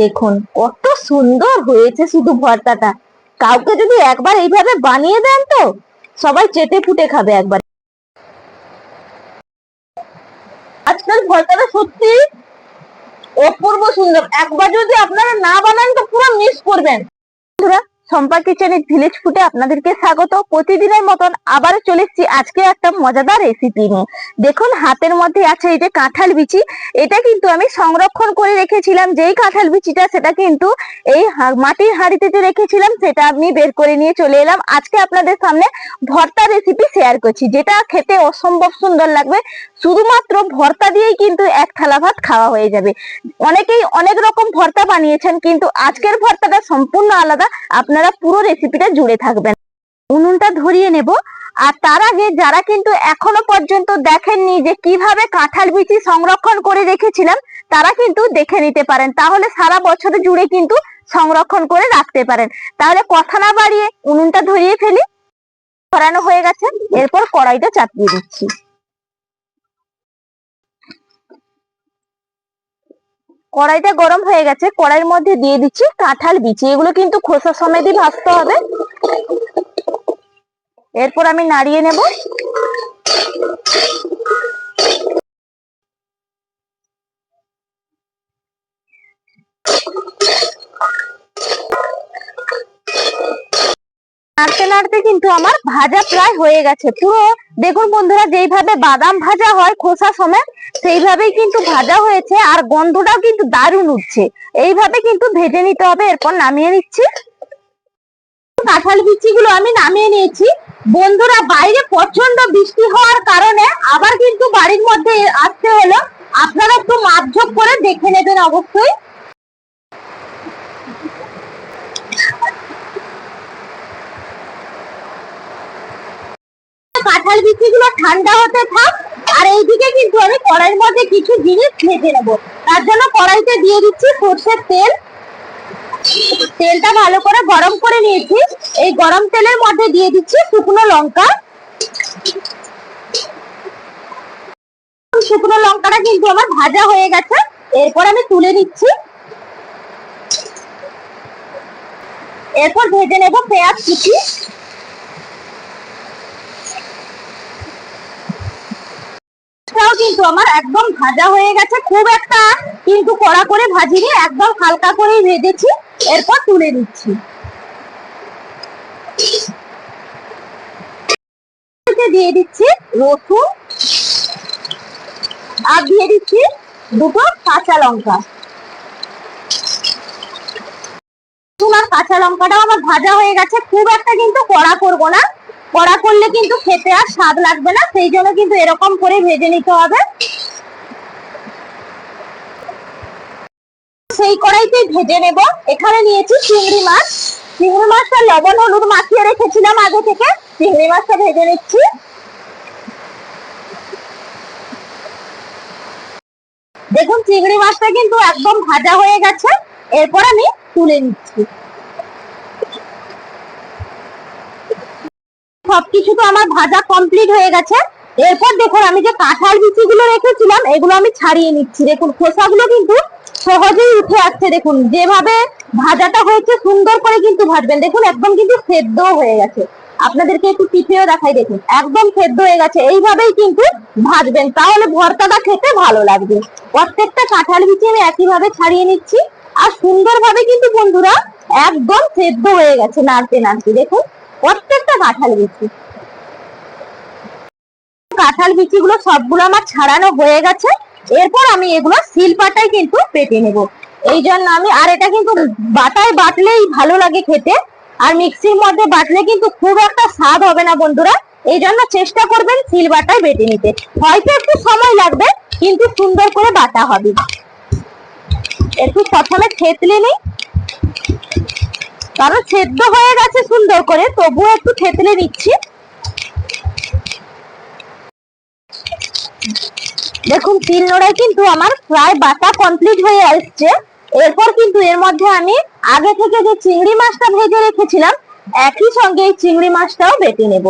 দেখুন, কত সুন্দর হয়েছে শুধু ভর্তাটা। কাউকে যদি একবার এইভাবে বানিয়ে দেন তো, সবাই চেটে ফুটে খাবে একবার। আজকাল ভর্তাটা সত্যি অপূর্ব সুন্দর। একবার যদি আপনারা না বানান তো পুরো মিস করবেন। বন্ধুরা সম্পা কিচেনের ভিলেজ ফুডে আপনাদেরকে স্বাগত। প্রতিদিনের মতন আবারও চলে এসেছি আজকে একটা মজাদার রেসিপি নিয়ে। দেখুন, হাতের মধ্যে আছে এই যে কাঁঠাল বিচি। এটা কিন্তু আমি সংরক্ষণ করে রেখেছিলাম। যেই কাঁঠাল বিচিটা, সেটা কিন্তু এই মাটির হাঁড়িতে যে রেখেছিলাম, সেটা আমি বের করে নিয়ে চলে এলাম। আজকে আপনাদের সামনে ভর্তা রেসিপি শেয়ার করছি, যেটা খেতে অসম্ভব সুন্দর লাগবে। শুধুমাত্র ভর্তা দিয়েই কিন্তু এক থালা ভাত খাওয়া হয়ে যাবে। অনেকেই অনেক রকম ভর্তা বানিয়েছেন, কিন্তু আজকের ভর্তাটা সম্পূর্ণ আলাদা। আপনারা পুরো রেসিপিটা জুড়ে থাকবেন। উনুনটা ধরিয়ে নেব। আর তার আগে যারা কিন্তু এখনও পর্যন্ত দেখেননি যে কীভাবে কাঁঠাল বিচি সংরক্ষণ করে রেখেছিলাম, তারা কিন্তু দেখে নিতে পারেন। তাহলে সারা বছর জুড়ে কিন্তু সংরক্ষণ করে রাখতে পারেন। তাহলে কথা না বাড়িয়ে উনুনটা ধরিয়ে ফেলি। ধরানো হয়ে গেছে। এরপর কড়াইটা চাপিয়ে দিচ্ছি। কড়াইটা গরম হয়ে গেছে, কড়াইয়ের মধ্যে দিয়ে দিচ্ছি কাঁঠাল বিচি। এগুলো কিন্তু খোসা সমেতই ভাজতে হবে। এরপর আমি নাড়িয়ে নেব। নাড়তে নাড়তে কিন্তু আমার ভাজা প্রায় হয়ে গেছে। পুরো, দেখুন বন্ধুরা, যেইভাবে বাদাম ভাজা হয় খোসা সময় সেইভাবেই কিন্তু ভাজা হয়েছে আর গন্ধটাও কিন্তু দারুণ উঠছে। এইভাবে কিন্তু ভেজে নিতে হবে, এরপর নামিয়ে নিচ্ছি। কাঁঠাল বিচিগুলো আমি নামিয়ে নিয়েছি। বন্ধুরা, বাইরে প্রচণ্ড বৃষ্টি হওয়ার কারণে আবার কিন্তু বাড়ির মধ্যে আসতে হলো। আপনারা একটু মাপঝোপ করে দেখে নেবেন অবশ্যই। কাঁঠাল বিচিগুলো ঠান্ডা হতে থাক, আর এইদিকে কিন্তু আমি কড়াইয়ের মধ্যে কিছু জিনিস ভেজে নেব। তার জন্য কড়াইতে দিয়ে দিচ্ছি সর্ষের তেল। তেলটা ভালো করে গরম করে নিয়েছি। এই গরম তেলের মধ্যে দিয়ে দিচ্ছি শুকনো লঙ্কা। শুকনো লঙ্কাটা কিন্তু আমার ভাজা হয়ে গেছে। এরপর আমি তুলে নিচ্ছি। এরপর ভেজে নেব পেঁয়াজ কুচি মাছটাও কিন্তু আমার একদম ভাজা হয়ে গেছে, খুব একটা, কিন্তু কড়া করে ভাজিনি, একদম হালকা করেই ভেজেছি, এরপর তুলে এতে দিয়ে দিচ্ছি রসুন, আর দিয়ে দিচ্ছি দুটো কাঁচা লঙ্কা। রসুন কাঁচা লঙ্কাটাও আমার ভাজা হয়ে গেছে, খুব একটা কিন্তু কড়া করব না। কড়া করলে কিন্তু খেতে আর স্বাদ লাগবে না, সেই জন্য কিন্তু এরকম করে ভেজে নিতে হবে। সেই কড়াইতেই ভেজে নেব। এখানে নিয়েছি চিংড়ি মাছ। চিংড়ি মাছটা লবণ হলুদ মাখিয়ে রেখেছিলাম আগে থেকে। চিংড়ি মাছটা ভেজে নিচ্ছি। দেখুন, চিংড়ি মাছটা কিন্তু একদম ভাজা হয়ে গেছে। এরপর আমি তুলে নিচ্ছি। সবকিছু তো আমার ভাজা কমপ্লিট হয়ে গেছে। এরপর দেখুন, আমি যে কাঁঠাল বিচিগুলো রেখেছিলাম, এগুলো আমি ছাড়িয়ে নিচ্ছি। দেখুন, খোসাগুলো কিন্তু সহজেই উঠে আসছে। দেখুন, যেভাবে ভাজাটা হয়েছে, সুন্দর করে কিন্তু ভাজবেন। দেখুন, একদম কিন্তু সেদ্ধ হয়ে গেছে। আপনাদেরকে একটু টিপেও দেখাই, দেখুন, একদম সেদ্ধ হয়ে গেছে। এইভাবেই কিন্তু ভাজবেন, তাহলে ভর্তাটা খেতে ভালো লাগবে। প্রত্যেকটা কাঁঠাল বিচি আমি একইভাবে ছাড়িয়ে নিচ্ছি। আর সুন্দরভাবে কিন্তু বন্ধুরা, একদম সেদ্ধ হয়ে গেছে, নাড়তে নাড়তে। দেখুন প্রত্যেকটা কাঁঠাল বিচি। কাঁঠাল বিচিগুলো সবগুলো আমার ছাড়ানো হয়ে গেছে। এরপর আমি এগুলো শিলপাটায় কিন্তু পেটে নেব। এই জন্য আমি, আর এটা কিন্তু বাটায় বাটলেই ভালো লাগে খেতে। আর মিক্সির মধ্যে বাটলে কিন্তু খুব একটা স্বাদ হবে না বন্ধুরা। এই জন্য চেষ্টা করবেন শিল বাটায় বেটে নিতে। হয়তো একটু সময় লাগবে, কিন্তু সুন্দর করে বাটা হবে। একটু প্রথমে থেতলে নিই। কারণ সেদ্ধ হয়ে গেছে সুন্দর করে, তবুও একটু থেতলে নিচ্ছি। দেখুন, তিল নোড়ায় কিন্তু আমার প্রায় বাটা কমপ্লিট হয়ে আসছে। এরপর কিন্তু এর মধ্যে আমি আগে থেকে যে চিংড়ি মাছটা ভেজে রেখেছিলাম, একই সঙ্গে এই চিংড়ি মাছটাও বেটে নেব।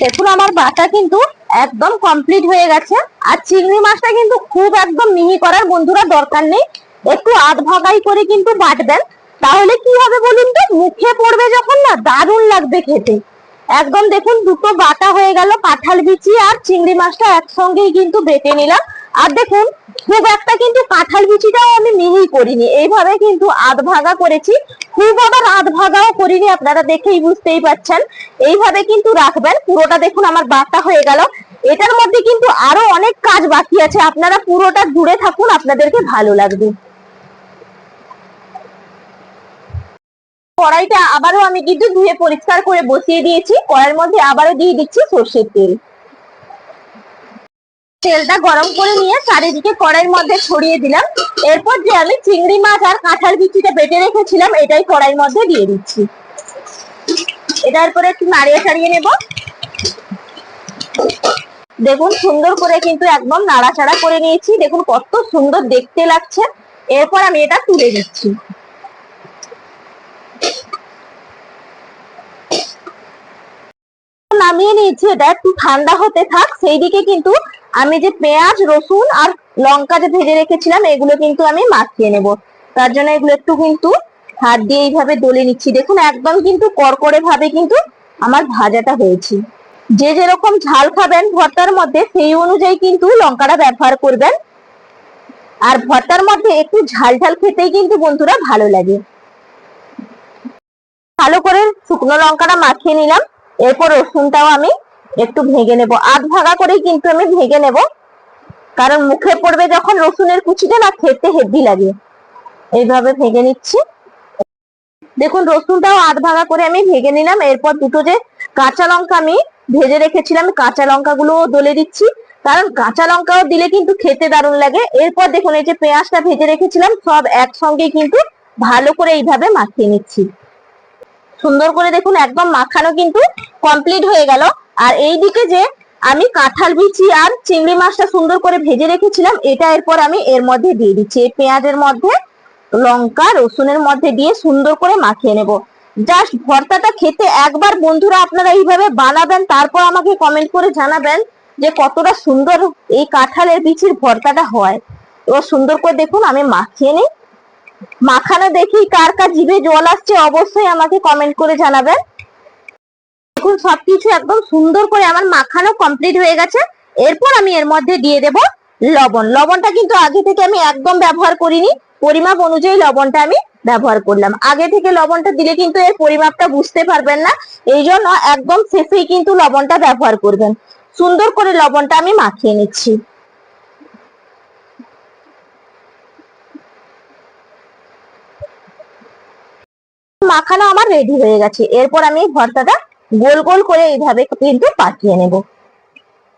দেখুন, আমার বাটা কিন্তু একদম কমপ্লিট হয়ে গেছে। আর চিংড়ি মাছটা কিন্তু খুব একদম মিহি করার বন্ধুরা দরকার নেই। একটু আধ ভাগাই করে কিন্তু বাটবেন। তাহলে কি হবে বলুন তো? মুখে পড়বে যখন না, দারুণ লাগবে খেতে। একদম দেখুন, দুটো বাটা হয়ে গেল, কাঁঠাল বিচি আর চিংড়ি মাছটা একসঙ্গেই কিন্তু বেটে নিলাম। আর দেখুন, খুব একটা কিন্তু কাঁঠাল বিচিটাও আমি মিহি করিনি। এইভাবে কিন্তু আধ ভাগা করেছি। খুব আবার আধ ভাগাও করিনি, আপনারা দেখেই বুঝতেই পাচ্ছেন এইভাবে কিন্তু রাখবেন। পুরোটা দেখুন, আমার বাটা হয়ে গেল। এটার মধ্যে কিন্তু আরও অনেক কাজ বাকি আছে। আপনারা পুরোটা জুড়ে থাকুন, আপনাদেরকে ভালো লাগবে। কড়াইটা আবারও আমি কিন্তু ধুয়ে পরিষ্কার করে বসিয়ে দিয়েছি। কড়াইয়ের মধ্যে আবারও দিয়ে দিচ্ছি সর্ষের তেল। তেলটা গরম করে নিয়ে চারিদিকে কড়াইয়ের মধ্যে ছড়িয়ে দিলাম। এরপর যে আমি চিংড়ি মাছ আর কাঁঠাল বিচিটা বেটে রেখেছিলাম, এটাই কড়াইয়ের মধ্যে দিয়ে দিচ্ছি। এটার পরে একটু নাড়িয়ে ছাড়িয়ে নেব। দেখুন, সুন্দর করে কিন্তু একদম নাড়াচাড়া করে নিয়েছি। দেখুন, কত সুন্দর দেখতে লাগছে। এরপর আমি এটা তুলে দিচ্ছি নামিয়ে নিয়েছি এটা, একটু ঠান্ডা হতে থাক। সেই দিকে কিন্তু আমি যে পেঁয়াজ, রসুন আর লঙ্কা যে ভেজে রেখেছিলাম, এগুলো কিন্তু আমি মাখিয়ে নেব। তার জন্য এগুলো একটু কিন্তু হাত দিয়ে এইভাবে দলে নিচ্ছি। দেখুন, একদম কিন্তু কড়কড়ে ভাবে কিন্তু আমার ভাজাটা হয়েছে। যে যেরকম ঝাল খাবেন ভর্তার মধ্যে, সেই অনুযায়ী কিন্তু লঙ্কাটা ব্যবহার করবেন। আর ভর্তার মধ্যে একটু ঝাল ঝাল খেতেই কিন্তু বন্ধুরা ভালো লাগে। ভালো করে শুকনো লঙ্কাটা মাখিয়ে নিলাম। এরপর রসুনটাও আমি একটু ভেঙে নেব। আধ ভাগা করেই কিন্তু আমি ভেঙে নেব। কারণ মুখে পড়বে যখন রসুনের কুচিটা না, খেতে হেভি লাগে। এইভাবে ভেঙে নিচ্ছি। দেখুন, রসুনটাও আধ ভাগা করে আমি ভেঙে নিলাম। এরপর দুটো যে কাঁচা লঙ্কা আমি ভেজে রেখেছিলাম, কাঁচা লঙ্কাগুলো দলে দিচ্ছি। কারণ কাঁচা লঙ্কাও দিলে কিন্তু খেতে দারুণ লাগে। এরপর দেখুন, এই যে পেঁয়াজটা ভেজে রেখেছিলাম, সব একসঙ্গে কিন্তু ভালো করে এইভাবে মাখিয়ে নিচ্ছি। সুন্দর করে দেখুন, একদম মাখানো কিন্তু কমপ্লিট হয়ে গেল। আর এই দিকে যে আমি কাঁঠাল বিচি আর চিংড়ি মাছটা সুন্দর করে ভেজে রেখেছিলাম, এটা এরপর আমি এর মধ্যে দিয়ে দিচ্ছি। এই পেঁয়াজের মধ্যে লঙ্কা, রসুনের মধ্যে দিয়ে সুন্দর করে মাখিয়ে নেব। জাস্ট ভর্তাটা খেতে একবার বন্ধুরা আপনারা এইভাবে বানাবেন, তারপর আমাকে কমেন্ট করে জানাবেন যে কতটা সুন্দর এই কাঁঠালের বিচির ভর্তাটা হয়। এবার সুন্দর করে দেখুন, আমি মাখিয়ে নিই। মাখানো দেখি কার কার জিভে জল আসছে, অবশ্যই আমাকে কমেন্ট করে জানাবেন। দেখুন, সবকিছু একদম সুন্দর করে আমার মাখানো কমপ্লিট হয়ে গেছে। এরপর আমি এর মধ্যে দিয়ে দেব লবণ। লবণটা কিন্তু আগে থেকে আমি একদম ব্যবহার করিনি। পরিমাপ অনুযায়ী লবণটা আমি ব্যবহার করলাম। আগে থেকে লবণটা দিলে কিন্তু এর পরিমাপটা বুঝতে পারবেন না এই জন্য একদম শেষেই কিন্তু লবণটা ব্যবহার করবেন। সুন্দর করে লবণটা আমি মাখিয়ে নিচ্ছি। মাখানো আমার রেডি হয়ে গেছে। এরপর আমি ভর্তাটা গোল গোল করে এইভাবে কিন্তু পাকিয়ে নেব।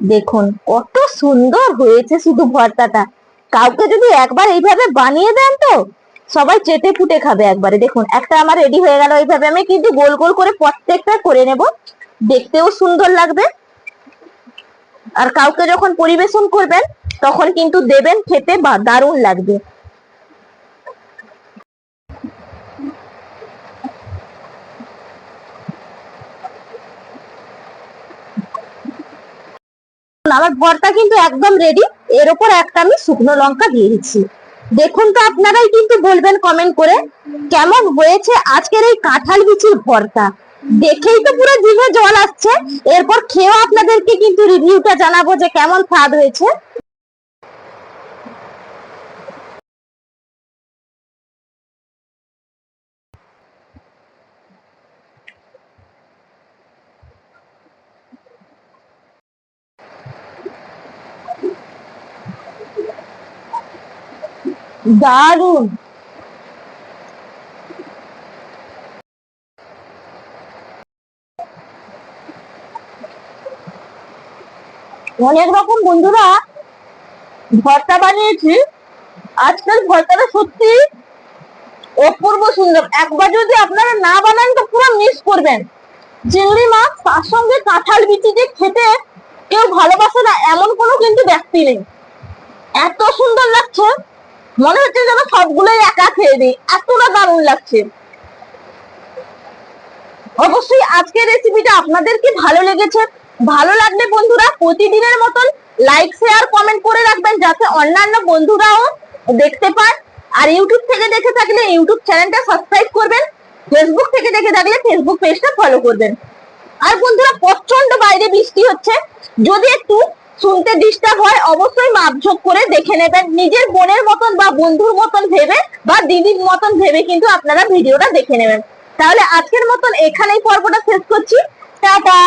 দেখুন, কত সুন্দর হয়েছে শুধু ভর্তাটা। কাউকে যদি একবার এইভাবে বানিয়ে দেন তো সবাই চেটে ফুটে খাবে একবারে। দেখুন, একটা আমার রেডি হয়ে গেল এইভাবে। আমি কিন্তু গোল গোল করে প্রত্যেকটা করে নেব। দেখতেও সুন্দর লাগবে। আর কাউকে যখন পরিবেশন করবেন, তখন কিন্তু দেবেন খেতে বা দারুণ লাগবে। আমার ভর্তা কিন্তু একদম রেডি এর উপর একটা আমি শুকনো লঙ্কা দিয়ে দিচ্ছি। দেখুন তো আপনারাই কিন্তু বলবেন কমেন্ট করে কেমন হয়েছে আজকের এই কাঁঠাল বিচির ভর্তা দেখেই তো পুরো জিভে জল আসছে। এরপর খেয়েও আপনাদেরকে কিন্তু রিভিউটা জানাব যে কেমন স্বাদ হয়েছে। দারুণ। অনেক রকম বন্ধুরা ভর্তা বানিয়েছি। আজকাল ভর্তাটা সত্যি অপূর্ব সুন্দর। একবার যদি আপনারা না বানান তো পুরো মিস করবেন। চিংড়ি মাছ তার সঙ্গে কাঁঠাল বিচি যে খেতে কেউ ভালোবাসে না, এমন কোনো কিন্তু ব্যক্তি নেই। এত সুন্দর লাগছে। মনে হচ্ছে যেন সবগুলোই একা খেয়ে দিই এতটা দারুণ লাগছে। অবশ্যই আজকের রেসিপিটা আপনাদের কি ভালো লেগেছে? ভালো লাগলে বন্ধুরা প্রতিদিনের মতন লাইক শেয়ার কমেন্ট করে রাখবেন যাতে অন্যান্য বন্ধুরাও দেখতে পায়। আর ইউটিউব থেকে দেখে থাকলে ইউটিউব চ্যানেলটা সাবস্ক্রাইব করবেন। ফেসবুক থেকে দেখে থাকলে ফেসবুক পেজটা ফলো করবেন। আর বন্ধুরা প্রচণ্ড বাইরে বৃষ্টি হচ্ছে। যদি একটু শুনতে ডিস্টার্ব হয়, অবশ্যই মাপঝোপ করে দেখে নেবেন। নিজের বোনের মতন বা বন্ধুর মতন ভেবে বা দিদির মতন ভেবে কিন্তু আপনারা ভিডিওটা দেখে নেবেন। তাহলে আজকের মতন এখানেই পর্বটা শেষ করছি। টাটা!